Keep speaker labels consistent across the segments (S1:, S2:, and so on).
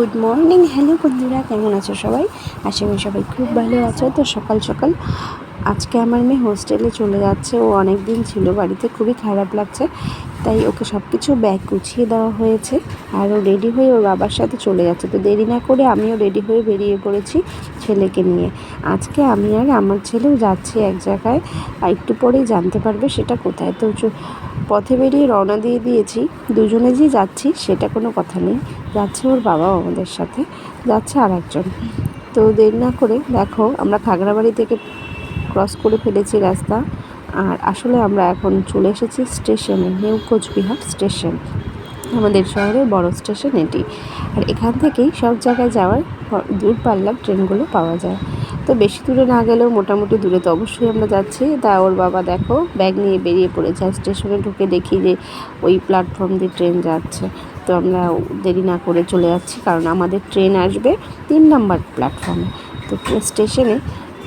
S1: Good morning. Hello বন্ধুরা, কেমন আছো সবাই? আশা করি সবাই খুব ভালো আছো। তো সকাল সকাল আজকে আমার মেয়ে হোস্টেলে চলে যাচ্ছে। ও অনেক দিন ছিল বাড়িতে, খুবই খারাপ লাগছে। তাই ওকে সব কিছু ব্যাগ গুছিয়ে দেওয়া হয়েছে আর ও রেডি হয়ে ওর বাবার সাথে চলে যাচ্ছে। তো দেরি না করে আমিও রেডি হয়ে বেরিয়ে পড়েছি ছেলেকে নিয়ে। আজকে আমি আর আমার ছেলেও যাচ্ছি এক জায়গায়। আর একটু পরেই জানতে পারবে সেটা কোথায়। তো পথে বেরিয়ে রওনা দিয়ে দিয়েছি। দুজনে যে যাচ্ছি সেটা কোনো কথা নেই। যাচ্ছে ওর বাবাও আমাদের সাথে। যাচ্ছে আর একজন তো দেরি না করে দেখো আমরা খাগড়াবাড়ি থেকে ক্রস করে ফেলেছি রাস্তা। আর আসলে আমরা এখন চলে এসেছি স্টেশনে, নিউ কোচবিহার স্টেশন, আমাদের শহরের বড় স্টেশন এটি। আর এখান থেকেই সব জায়গায় যাওয়ার দূরপাল্লার ট্রেনগুলো পাওয়া যায়। তো বেশি দূরে না গেলেও মোটামুটি দূরে তো অবশ্যই আমরা যাচ্ছি। তা ওর বাবা দেখো, ব্যাগ নিয়ে বেরিয়ে পড়েছে আর স্টেশনে ঢুকে দেখি যে ওই প্ল্যাটফর্ম দিয়ে ট্রেন যাচ্ছে। তো আমরা দেরি না করে চলে যাচ্ছি, কারণ আমাদের ট্রেন আসবে তিন নাম্বার প্ল্যাটফর্মে তো স্টেশনে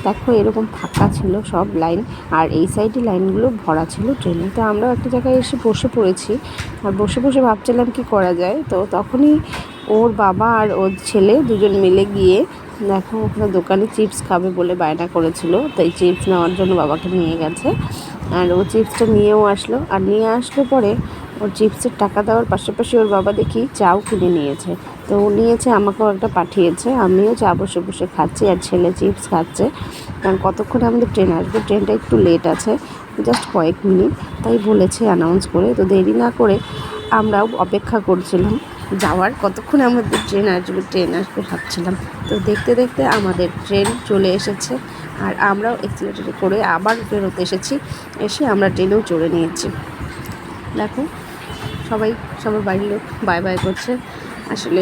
S1: দেখো, এরকম ফাঁকা ছিল সব লাইন, আর এই সাইডে লাইনগুলো ভরা ছিল ট্রেনে। তো আমরাও একটা জায়গায় এসে বসে পড়েছি, আর বসে বসে ভাবছিলাম কি করা যায়। তো তখনই ওর বাবা আর ওর ছেলে দুজন মিলে গিয়ে, দেখো, ওখানে দোকানে চিপস খাবে বলে বায়না করেছিল। তাই চিপস নেওয়ার জন্য বাবাকে নিয়ে গেছে। আর ও চিপসটা নিয়েও আসলো। আর নিয়ে আসলো পরে ওর চিপসের টাকা দেওয়ার পাশাপাশি ওর বাবা দেখি চাও কিনে নিয়েছে। তো নিয়েছে আমাকেও একটা পাঠিয়েছে। আমিও চা বসে বসে খাচ্ছি আর ছেলে চিপস খাচ্ছে। কারণ কতক্ষণে আমাদের ট্রেন আসবে? ট্রেনটা একটু লেট আছে জাস্ট কয়েক মিনিট। তাই বলেছে অ্যানাউন্স করে। তো দেরি না করে আমরাও অপেক্ষা করছিলাম। যাওয়ার কতক্ষণে আমাদের ট্রেন আসবে ট্রেন আসবে ভাবছিলাম। তো দেখতে দেখতে আমাদের ট্রেন চলে এসেছে আর আমরাও এক্সিলেটারে করে আবার ফেরত এসেছি। এসে আমরা ট্রেনেও চড়ে নিয়েছি। দেখো, সবাই, সবার বাড়ির লোক বাই বাই করছে। আসলে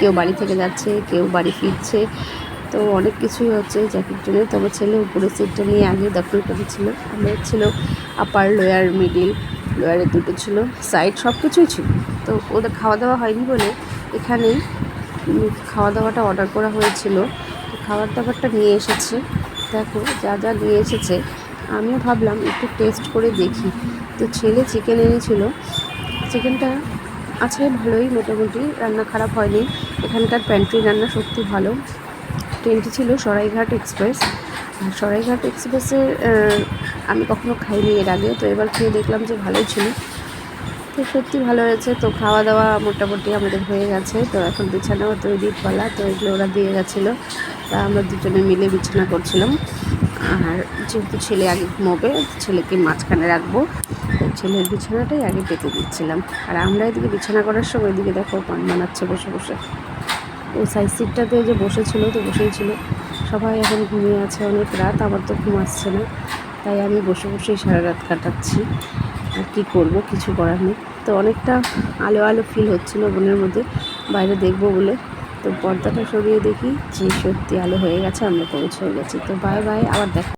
S1: কেউ বাড়ি থেকে যাচ্ছে, কেউ বাড়ি ফিরছে। তো অনেক কিছুই হচ্ছে জ্যাকেট জন্য। তো আমার ছেলে উপরে সিটটা নিয়ে আগে দখল করেছিল। আমার ছিল আপার লোয়ার মিডিল লোয়ারে দুটো ছিল। সাইড সব কিছুই ছিল। তো ওদের খাওয়া দাওয়া হয়নি বলে এখানেই খাওয়া দাওয়াটা অর্ডার করা হয়েছিল। তো খাবার দাবারটা নিয়ে এসেছে। দেখো যা যা নিয়ে এসেছে। আমিও ভাবলাম একটু টেস্ট করে দেখি। তো ছেলে চিকেন এনেছিল। চিকেনটা আছে, ভালোই মোটামুটি, রান্না খারাপ হয়নি। এখানকার প্যান্ট্রি রান্না সত্যি ভালো। ট্রেনটি ছিল সরাইঘাট এক্সপ্রেস। আর সরাইঘাট এক্সপ্রেসে আমি কখনো খাইনি এর আগে, তো এবার খেয়ে দেখলাম যে ভালোই ছিল। তো সত্যি ভালো হয়েছে। তো খাওয়া দাওয়া মোটামুটি আমাদের হয়ে গেছে। তো এখন বিছানাও তৈরির পালা, তো এগুলো ওরা দিয়ে গেছিল। তা আমরা দুজনে মিলে বিছানা করছিলাম। আর যেহেতু ছেলে আগে ঘুমোবে, ছেলেকে মাঝখানে রাখব। ছেলের বিছানাটাই আগে পেতে দিচ্ছিলাম। আর আমরা এদিকে বিছানা করার সময় এদিকে দেখো পান বানাচ্ছে বসে বসে। ও সাইড সিটটাতে যে বসেছিল, তো বসেই ছিল। সবাই এখন ঘুমিয়ে আছে অনেক রাত আমার তো ঘুম আসছে না। তাই আমি বসে বসেই সারা রাত কাটাচ্ছি। আর কী করব, কিছু করার নেই। তো অনেকটা আলো আলো ফিল হচ্ছিল বোনের মধ্যে। বাইরে দেখব বলে। তো পর্দাটা সরিয়ে দেখি যে সত্যি আলো হয়ে গেছে, আমরা পৌঁছে গেছি। তো বাই বাই আবার দেখা